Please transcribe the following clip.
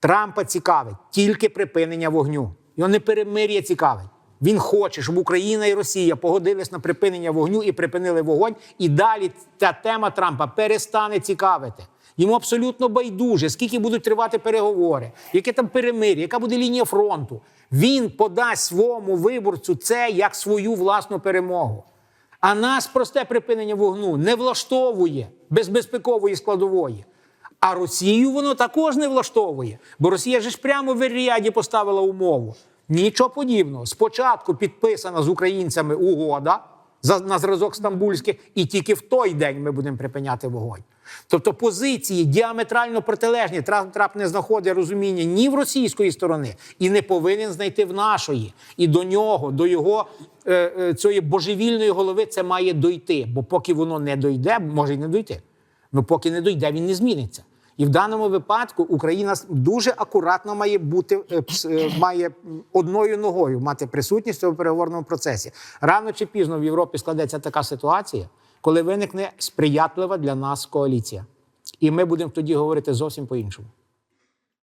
Трампа цікавить тільки припинення вогню. Його не перемир'я цікавить. Він хоче, щоб Україна і Росія погодились на припинення вогню і припинили вогонь. І далі ця тема Трампа перестане цікавити. Йому абсолютно байдуже, скільки будуть тривати переговори, яке там перемир'я, яка буде лінія фронту. Він подасть своєму виборцю це як свою власну перемогу. А нас просте припинення вогню не влаштовує без безпекової складової. А Росію воно також не влаштовує. Бо Росія ж прямо в Ріаді поставила умову. Нічого подібного. Спочатку підписана з українцями угода на зразок стамбульських, і тільки в той день ми будемо припиняти вогонь. Тобто позиції діаметрально протилежні. Трамп не знаходить розуміння ні в російської сторони і не повинен знайти в нашої. І до нього, до його е, е, цієї божевільної голови, це має дойти. Бо поки воно не дойде, може й не дойти. Ну поки не дойде, він не зміниться. І в даному випадку Україна дуже акуратно має бути е, е, має одною ногою мати присутність цьому переговорному процесі. Рано чи пізно в Європі складеться така ситуація, коли виникне сприятлива для нас коаліція. І ми будемо тоді говорити зовсім по-іншому.